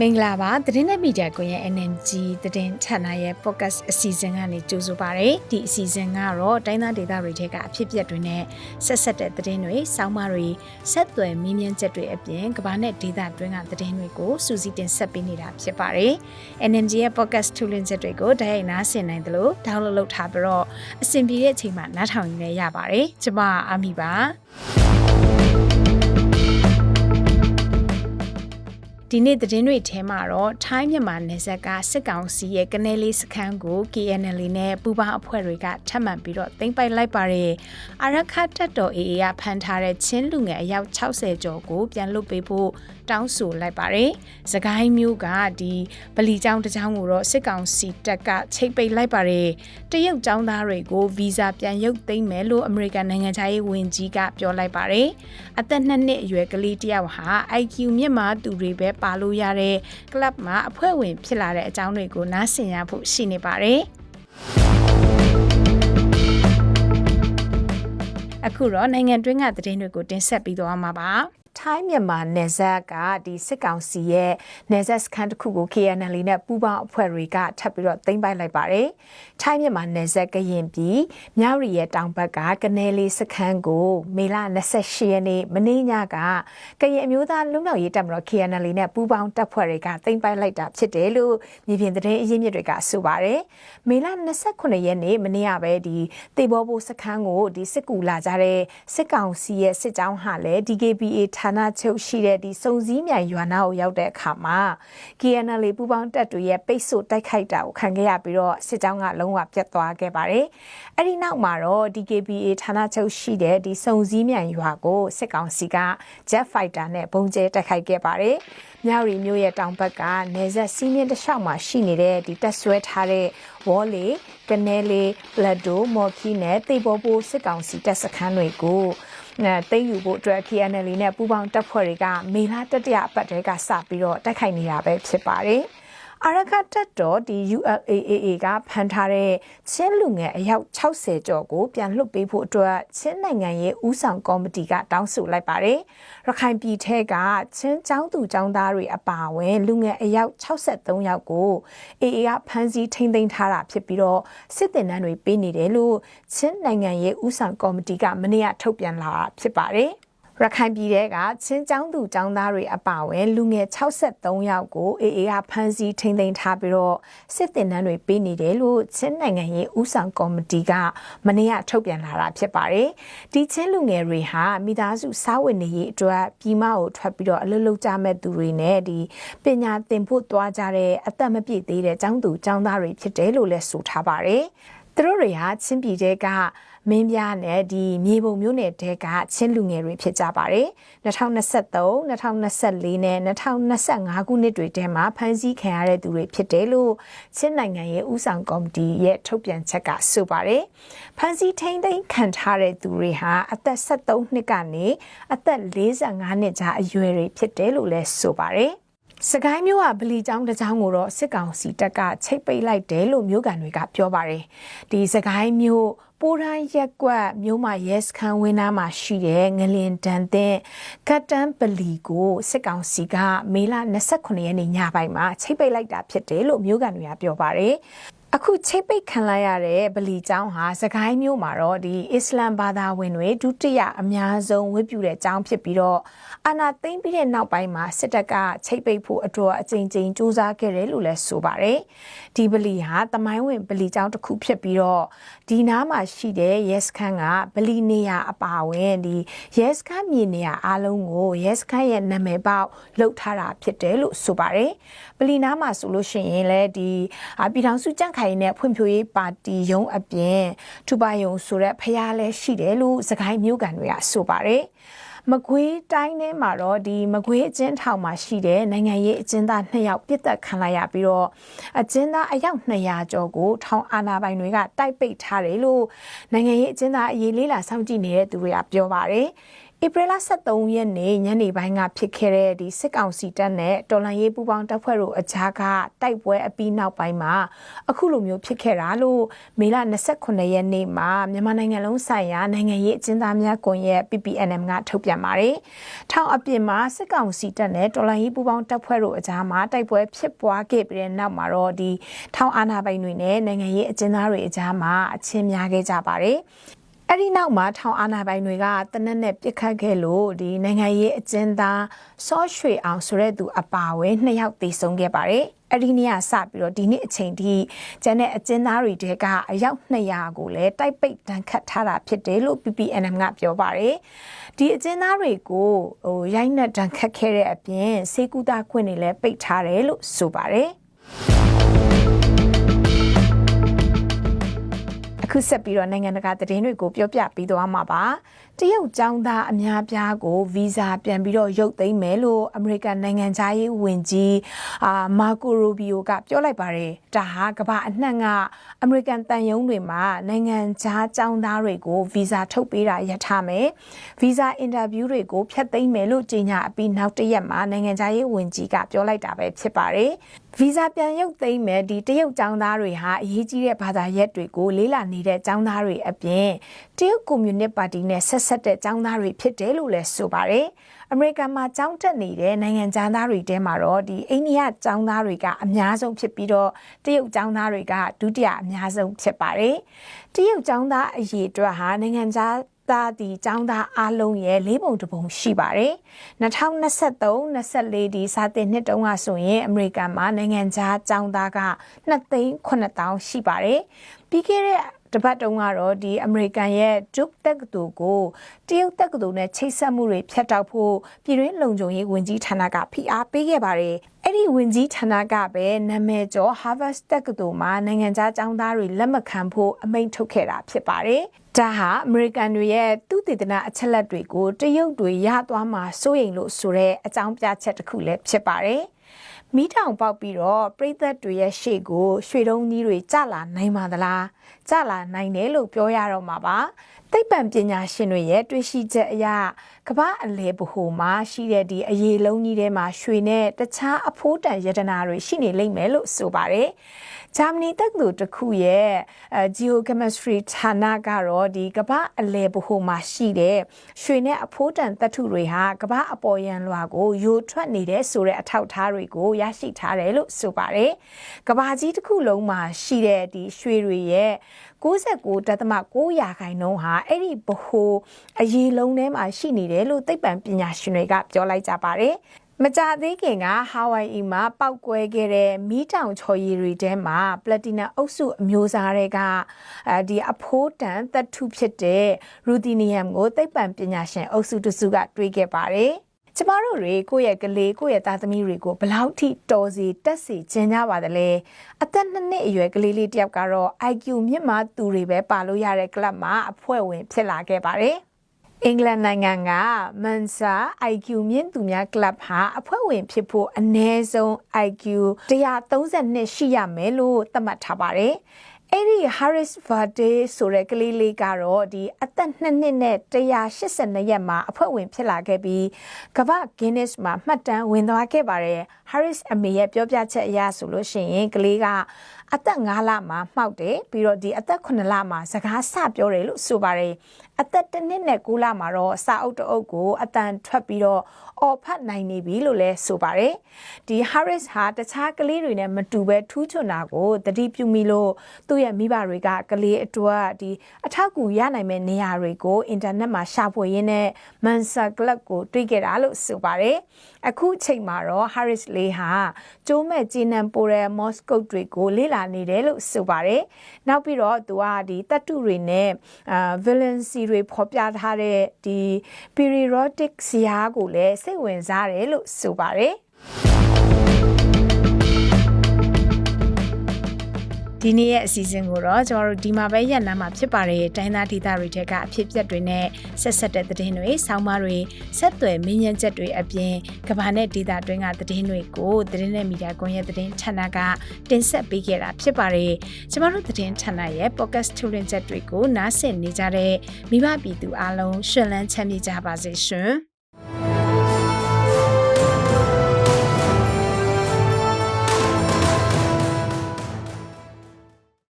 မင်္ဂလာပါသတင်းနဲ့မီဒီယာကွန်ရဲ့ NNG သတင်းဌာနရဲ့ podcast အစီအစဉ်ကနေကြိုဆိုပါရစေဒီအစီအစဉ်ကတော့တိုင်းသားဒေသတွေထဲကအဖြစ်အပျက်တွေနဲ့ဆက်ဆက်တဲ့သတင်းတွေစောင်းမတွေဆက်သွယ်မင်းမြန်းချက်တွေအပြင်ကမ္ဘာနဲ့ဒေသတွင်းကသတင်းတွေကိုစူးစီးတင်ဆက်ပေးနေတာဖြစ်ပါတယ် NNG ရဲ့ podcast ထူလင်းချက်တွေကိုတိုက်ရိုက်နားဆင်နိုင်တယ်လို့ download လုပ်ထားပြီးတော့အဆင်ပြေတဲ့အချိန်မှာနားထောင်ရင်းရပါတယ်ကျွန်မအာမီပါ ဒီနေ့သတင်းတွေထဲမှာတော့ထိုင်းမြန်မာနယ်စပ်ကစစ်ကောင်စီရဲ့ကနေလေးစခန်းကို KNL နဲ့ပူးပေါင်းအဖွဲ့တွေကထပ်မံပြီးတော့သိမ်းပိုက်လိုက်ပါတယ်။အာရခတ်တော် AA ကဖမ်းထားတဲ့ချင်းလူငယ်အယောက်60ကျော်ကိုပြန်လွတ်ပေးဖို့တောင်းဆိုလိုက်ပါတယ်။စကိုင်းမျိုးကဒီဗလီကျောင်းတစ်ကျောင်းကိုတော့စစ်ကောင်စီတပ်ကချိတ်ပိတ်လိုက်ပါတယ်။တရုတ်ကျောင်းသားတွေကိုဗီဇာပြန်ရုပ်သိမ်းမယ်လို့အမေရိကန်နိုင်ငံသားရေးဝန်ကြီးကပြောလိုက်ပါတယ်။အသက်2နှစ်အရွယ်ကလေးတစ်ယောက်ဟာ IQ မြင့်မားသူတွေပဲပါလို့ရတဲ့ club မှာအဖွဲ့ဝင်ဖြစ်လာတဲ့အကြောင်းတွေကိုနားဆင်ရဖို့ရှိနေပါတယ်။အခုတော့နိုင်ငံတွင်းကသတင်းတွေကိုတင်ဆက်ပြီးတော့မှာပါ ထိုင်းမြန်မာနယ်စပ်ကဒီစစ်ကောင်စီရဲ့နယ်စပ်စခန်းတစ်ခုကို KNL နဲ့ပူးပေါင်းအဖွဲ့တွေကထပ်ပြီးတော့သိမ်းပိုက်လိုက်ပါတယ်။ထိုင်းမြန်မာနယ်စပ်ကရင်ပြည်မြဝတီရဲ့တောင်ဘက်ကကနေလေးစခန်းကိုမေလ28ရက်နေ့မနေ့ညကကရင်အမျိုးသားလူမျိုးရေးတပ်မတော် KNL နဲ့ပူးပေါင်းတပ်ဖွဲ့တွေကသိမ်းပိုက်လိုက်တာဖြစ်တယ်လို့မြေပြင်သတင်းအရင်းမြစ်တွေကဆိုပါတယ်။မေလ29ရက်နေ့မနေ့ကပဲဒီတေဘောဘိုစခန်းကိုဒီစစ်ကူလာကြတဲ့စစ်ကောင်စီရဲ့စစ်ကြောင်းဟာလည်း DKBA ဌာနချုပ်ရှိတဲ့ဒီစုံစည်းမြိုင်ရွာနာကိုရောက်တဲ့အခါမှာ KNL ပူပေါင်းတပ်တွေရဲ့ပိတ်ဆို့တိုက်ခိုက်တာကိုခံခဲ့ရပြီးတော့စစ်ကြောင်းကလုံးဝပြတ်သွားခဲ့ပါတယ်။အဲ့ဒီနောက်မှာတော့ DKBA ဌာနချုပ်ရှိတဲ့ဒီစုံစည်းမြိုင်ရွာကိုစစ်ကောင်စီက Jet Fighter နဲ့ဘုံကျဲတိုက်ခိုက်ခဲ့ပါတယ်။မြောက်ရီမြို့ရဲ့တောင်ဘက်ကနေဆက်စီးမြင့်တစ်လျှောက်မှာရှိနေတဲ့ဒီတက်ဆွဲထားတဲ့ဝေါ်လီကနေလီပလက်ဒိုမော်ခီနဲ့တေဘောပိုစစ်ကောင်စီတပ်စခန်းတွေကို သိမ်းယူဖို့အတွက် KNL နဲ့ပူးပေါင်းတပ်ဖွဲ့တွေကမေလတတိယအပတ်တည်းကစပြီးတော့တိုက်ခိုက်နေတာပဲဖြစ်ပါတယ်။ အာရခတက်တော်ဒီ ULAAA ကဖမ်းထားတဲ့ချင်းလူငယ်အယောက်60ကျော်ကိုပြန်လွှတ်ပေးဖို့အတွက်ချင်းနိုင်ငံရဲ့ဦးဆောင်ကော်မတီကတောင်းဆိုလိုက်ပါတယ်။ရခိုင်ပြည်ထဲကချင်းចောင်းသူចောင်းသားတွေအပါအဝင်လူငယ်အယောက်63ယောက်ကို AA ကဖမ်းဆီးထိန်းသိမ်းထားတာဖြစ်ပြီးတော့စစ်တင်နှန်းတွေပေးနေတယ်လို့ချင်းနိုင်ငံရဲ့ဦးဆောင်ကော်မတီကမနေ့ကထုတ်ပြန်လာတာဖြစ်ပါတယ်။ ရခိုင်ပြည်ထဲကချင်းចောင်းသူចောင်းသားတွေအပါအဝင်လူငယ်63ယောက်ကို AA ကဖမ်းဆီးထိန်းသိမ်းထားပြီးတော့စစ်တင်နှန်းတွေပေးနေတယ်လို့ချင်းနိုင်ငံရေးဥဆောင်ကော်မတီကမနေ့ကထုတ်ပြန်လာတာဖြစ်ပါတယ်။ဒီချင်းလူငယ်တွေဟာမိသားစုစားဝတ်နေရေးအတွက်ပြည်မကိုထွက်ပြီးတော့အလုပ်လုပ်ကြမဲ့သူတွေနဲ့ဒီပညာသင်ဖို့သွားကြတဲ့အသက်မပြည့်သေးတဲ့ចောင်းသူចောင်းသားတွေဖြစ်တယ်လို့လည်းဆိုထားပါတယ်။သူတို့တွေဟာချင်းပြည်တဲက မင်းပြားနဲ့ဒီမြေပုံမျိုးနယ်တဲကချင်းလူငယ်တွေဖြစ်ကြပါတယ်2023 2024နဲ့2025ခုနှစ်တွေထဲမှာဖမ်းဆီးခံရတဲ့သူတွေဖြစ်တယ်လို့ချင်းနိုင်ငံရဲ့ဥဆောင်ကော်မတီရဲ့ထုတ်ပြန်ချက်ကဆိုပါတယ်ဖမ်းဆီးထိန်းသိမ်းခံထားတဲ့သူတွေဟာအသက်73နှစ်ကနေအသက်45နှစ်ကြားအရွယ်တွေဖြစ်တယ်လို့လည်းဆိုပါတယ် စကိုင်းမျိုးကဗလီကျောင်းတစ်ကျောင်းကိုတော့စစ်ကောင်စီတပ်ကချိတ်ပိတ်လိုက်တယ်လို့မျိုးကန်တွေကပြောပါတယ်ဒီစကိုင်းမျိုးပိုးတိုင်းရက်ကွက်မြို့မှာရဲစခန်းဝင်းသားမှာရှိတဲ့ငလင်တန်တဲ့ကတ်တန်ပလီကိုစစ်ကောင်စီကမေလ29ရက်နေ့ညပိုင်းမှာချိတ်ပိတ်လိုက်တာဖြစ်တယ်လို့မြို့ကန်တွေကပြောပါတယ် အခုချိတ်ပိတ်ခံလိုက်ရတဲ့ဗလီကျောင်းဟာစကိုင်းမြို့မှာတော့ဒီအစ္စလမ်ဘာသာဝင်တွေဒုတိယအများဆုံးဝတ်ပြုတဲ့ကျောင်းဖြစ်ပြီးတော့အာနာသိမ့်ပြီးတဲ့နောက်ပိုင်းမှာစစ်တပ်ကချိတ်ပိတ်ဖို့အတော်အကြိမ်ကြိမ်စူးစမ်းခဲ့တယ်လို့လည်းဆိုပါတယ်ဒီဗလီဟာတမိုင်းဝင်ဗလီကျောင်းတစ်ခုဖြစ်ပြီးတော့ဒီနားမှာရှိတဲ့ရဲစခန်းကဗလီနေရာအပါဝင်ဒီရဲစခန်းမြေနေရာအားလုံးကိုရဲစခန်းရဲ့နာမည်ပေါက်လှုပ်ထားတာဖြစ်တယ်လို့ဆိုပါတယ်ဗလီနားမှာဆိုလို့ရှိရင်လည်းဒီပြည်ထောင်စုကြန့်ခိုင်နဲ့ဖွံ့ဖြိုးရေးပါတီရုံးအပြင်ထူပါယုံဆိုတဲ့ဖရားလဲရှိတယ်လို့စကိုင်းမျိုးကန်တွေကဆိုပါတယ်မကွေးတိုင်းထဲမှာတော့ဒီမကွေးအကျဉ်းထောင်မှာရှိတဲ့နိုင်ငံရေးအကျဉ်းသား2ယောက်ပြစ်ဒဏ်ခံလိုက်ရပြီးတော့အကျဉ်းသားအယောက်200ကျော်ကိုထောင်အာဏာပိုင်တွေကတိုက်ပိတ်ထားတယ်လို့နိုင်ငံရေးအကျဉ်းသားအရေးလေးလာစောင့်ကြည့်နေတဲ့သူတွေကပြောပါတယ်။ ဧပြီလ23ရက်နေ့ညနေပိုင်းကဖြစ်ခဲ့တဲ့ဒီစစ်ကောင်စီတပ်နဲ့တော်လှန်ရေးပူးပေါင်းတပ်ဖွဲ့တို့အကြားကတိုက်ပွဲအပြီးနောက်ပိုင်းမှာအခုလိုမျိုးဖြစ်ခဲ့တာလို့မေလ29ရက်နေ့မှာမြန်မာနိုင်ငံလုံးဆိုင်ရာနိုင်ငံရေးအကျဉ်းသားများကွန်ရက် PPNM ကထုတ်ပြန်ပါတယ်။ထောင်အပြင်မှာစစ်ကောင်စီတပ်နဲ့တော်လှန်ရေးပူးပေါင်းတပ်ဖွဲ့တို့အကြားမှာတိုက်ပွဲဖြစ်ပွားခဲ့ပြီးတဲ့နောက်မှာတော့ဒီထောင်အာဏာပိုင်တွေနဲ့နိုင်ငံရေးအကျဉ်းသားတွေအကြားမှာအချင်းများခဲ့ကြပါတယ်။ အဲ့ဒီနောက်မှာထောင်အာဏာပိုင်တွေကတနက်နဲ့ပြစ်ခတ်ခဲ့လို့ဒီနိုင်ငံရေးအကျဉ်းသားစောရွှေအောင်ဆိုတဲ့သူအပါအဝင်နှစ်ယောက်သေဆုံးခဲ့ပါတယ်အဲ့ဒီနေ့ကစပြီးတော့ဒီနေ့အချိန်ထိကျန်တဲ့အကျဉ်းသားတွေတဲကအယောက်200ကိုလည်းတိုက်ပိတ်တန်းခတ်ထားတာဖြစ်တယ်လို့ PPNM ကပြောပါတယ်ဒီအကျဉ်းသားတွေကိုဟိုရိုက်နှက်တန်းခတ်ခဲ့တဲ့အပြင်စေကူတာခွင့်တွေလည်းပိတ်ထားတယ်လို့ဆိုပါတယ် အခုဆက်ပြီးတော့နိုင်ငံတကာသတင်းတွေကိုပြောပြပေးသွားမှာပါ တရုတ်ကျောင်းသားအများပြားကိုဗီဇာပြန်ပြီးတော့ရုပ်သိမ်းမယ်လို့အမေရိကန်နိုင်ငံသားရေးဝန်ကြီးအာမာကိုရိုဘီယိုကပြောလိုက်ပါတယ်။ဒါဟာကမ္ဘာအနှံ့ကအမေရိကန်တန်ယုံတွေမှာနိုင်ငံသားကျောင်းသားတွေကိုဗီဇာထုတ်ပေးတာရထားမယ်။ဗီဇာအင်တာဗျူးတွေကိုဖျက်သိမ်းမယ်လို့ကြေညာအပြီးနောက်တစ်ရက်မှာနိုင်ငံသားရေးဝန်ကြီးကပြောလိုက်တာပဲဖြစ်ပါတယ်။ဗီဇာပြန်ရုပ်သိမ်းမယ်ဒီတရုတ်ကျောင်းသားတွေဟာအရေးကြီးတဲ့ဘာသာရပ်တွေကိုလေးလာနေတဲ့ကျောင်းသားတွေအပြင်တရုတ်ကွန်မြူနစ်ပါတီနဲ့ဆက်ဆက်တဲ့ចောင်းသားတွေဖြစ်တယ်လို့လည်းဆိုပါတယ်။အမေရိကန်မှာចောင်းတက်နေတဲ့နိုင်ငံသားတွေတဲမှာတော့ဒီအိန္ဒိယចောင်းသားတွေကအများဆုံးဖြစ်ပြီးတော့တရုတ်ចောင်းသားတွေကဒုတိယအများဆုံးဖြစ်ပါတယ်။တရုတ်ចောင်းသားအရေးအတွက်ဟာနိုင်ငံသားသားဒီចောင်းသားအလုံးရဲ့လေးပုံတစ်ပုံရှိပါတယ်2023 24ဒီစာတင်နှစ်တုန်းကဆိုရင်အမေရိကန်မှာနိုင်ငံခြားចောင်းသားက2သိန်း9000ရှိပါတယ်ပြီးခဲ့တဲ့ တပတ်တုန်းကတော့ဒီအမေရိကန်ရဲ့ Duke တက္ကသိုလ်ကိုတရုတ်တက္ကသိုလ်နဲ့ချိတ်ဆက်မှုတွေဖျက်တောက်ဖို့ပြည်တွင်းလုံခြုံရေးဝန်ကြီးဌာနကဖိအားပေးခဲ့ပါတယ်။အဲ့ဒီဝန်ကြီးဌာနကပဲနာမည်ကျော် Harvard တက္ကသိုလ်မှာနိုင်ငံခြားကျောင်းသားတွေလက်မခံဖို့အမိန့်ထုတ်ခဲ့တာဖြစ်ပါတယ်။ဒါဟာအမေရိကန်တွေရဲ့သူတည်တနာအချက်လက်တွေကိုတရုတ်တွေရသွားမှာစိုးရိမ်လို့ဆိုတဲ့အကြောင်းပြချက်တစ်ခုလည်းဖြစ်ပါတယ်။ မီးတောင်ပေါက်ပြီးတော့ပြိသက်တွေရဲ့ရှေ့ကိုရွှေတုံးကြီးတွေကြလာနိုင်ပါသလားကြလာနိုင်တယ်လို့ပြောရတော့မှာပါသိပ္ပံပညာရှင်တွေရဲ့တွေ့ရှိချက်အရကမ္ဘာအလဲဗဟိုမှာရှိတဲ့ဒီအရေးလုံးကြီးထဲမှာရွှေနဲ့တခြားအဖိုးတန်ယတနာတွေရှိနေလိမ့်မယ်လို့ဆိုပါတယ်ဂျာမနီတက္ကသိုလ်တစ်ခုရဲ့အဲ geochemistry ဌာနကတော့ဒီကမ္ဘာအလဲဗဟိုမှာရှိတဲ့ရွှေနဲ့အဖိုးတန်သတ္ထုတွေဟာကမ္ဘာအပေါ်ယံလွှာကိုယိုထွက်နေတဲ့ဆိုတဲ့အထောက်အထားတွေကိုရရှိထားတယ်လို့ဆိုပါတယ်။ကမ္ဘာကြီးတစ်ခုလုံးမှာရှိတဲ့ဒီရွှေတွေရဲ့69.9ရာခိုင်နှုန်းဟာအဲ့ဒီဘ ਹੁ အရေးလုံးထဲမှာရှိနေတယ်လို့သိပ္ပံပညာရှင်တွေကပြောလိုက်ကြပါတယ် မကြသေးခင်ကဟာဝိုင်အီမှာပောက်ကွဲခဲ့တဲ့မီးတောင်ချော်ရည်တွေထဲမှာပလက်တီနမ်အုပ်စုအမျိုးအစားတွေကအဲဒီအဖိုးတန်သတ္ထုဖြစ်တဲ့ရူတီနီယမ်ကိုသိပ္ပံပညာရှင်အုပ်စုတစုကတွေးခဲ့ပါတယ်။ကျမတို့တွေကိုယ့်ရဲ့ကလေးကိုယ့်ရဲ့သားသမီးတွေကိုဘလောက်ထိတော်စီတက်စီကျင်ကြပါသလဲအသက်နှစ်နှစ်အရွယ်ကလေးလေးတယောက်ကတော့ IQ မြင့်မားသူတွေပဲပါလို့ရတဲ့ကလပ်မှာအဖွဲ့ဝင်ဖြစ်လာခဲ့ပါတယ်။ အင်္ဂလန်နိုင်ငံကမန်ဆာ IQ မြင့်သူများကလပ်ဟာအဖွဲ့ဝင်ဖြစ်ဖို့အနည်းဆုံး IQ 132ရှိရမယ်လို့သတ်မှတ်ထားပါတယ်။အဲ့ဒီ Harris Verde ဆိုတဲ့ကလေးလေးကတော့ဒီအသက်2နှစ်နဲ့182ရက်မှာအဖွဲ့ဝင်ဖြစ်လာခဲ့ပြီးကမ္ဘာ Guinness မှာမှတ်တမ်းဝင်သွားခဲ့ပါတယ်။ Harris အမေရဲ့ပြောပြချက်အရဆိုလို့ရှိရင်ကလေးကအသက်5လမှာမှောက်တယ်ပြီးတော့ဒီအသက်9လမှာစကားစပြောတယ်လို့ဆိုပါတယ်အသက်1နှစ်နဲ့9လမှာတော့စာအုပ်တအုပ်ကိုအတန်ထွက်ပြီးတော့အော်ဖတ်နိုင်နေပြီလို့လည်းဆိုပါတယ်ဒီ Harris ဟာတခြားကလေးတွေနဲ့မတူဘဲထူးချွန်တာကိုတတိပြုမိလို့သူ့ရဲ့မိဘတွေကကလေးအတွက်ဒီအထောက်အကူရနိုင်မဲ့နေရာတွေကိုအင်တာနက်မှာရှာဖွေရင်းနဲ့ Mensa Club ကိုတွေ့ခဲ့တာလို့ဆိုပါတယ်အခုချိန်မှာတော့ Harris လေးဟာကျိုးမဲ့ဂျီနန်ပိုတဲ့ Moscow တွေကိုလေ့လာနေတယ်လို့ဆိုပါတယ်နောက်ပြီးတော့သူကဒီတတ်တုတွေနဲ့အာ valency တွေဖော်ပြထားတဲ့ဒီ periodic ဇာတ်ကိုလည်းစိတ်ဝင်စားတယ်လို့ဆိုပါတယ် ဒီနေ့ရဲ့အစီအစဉ်ကိုတော့ကျမတို့ဒီမှာပဲရက်လမ်းမှာဖြစ်ပါတယ်တိုင်းသားဒေသတွေထဲကအဖြစ်အပျက်တွေနဲ့ဆက်ဆက်တဲ့သတင်းတွေဆောင်းပါးတွေဆက်သွယ်မင်းညံချက်တွေအပြင်ကဘာနဲ့ဒေသတွင်းကသတင်းတွေကိုသတင်းနဲ့မီဒီယာကွန်ရက်သတင်းဌာနကတင်ဆက်ပေးခဲ့တာဖြစ်ပါတယ်ကျမတို့သတင်းဌာနရဲ့ podcast ထုတ်လွှင့်ချက်တွေကိုနားဆင်နေကြတဲ့မိဘပြည်သူအားလုံးရှင်လန်းချမ်းမြေ့ကြပါစေရှင်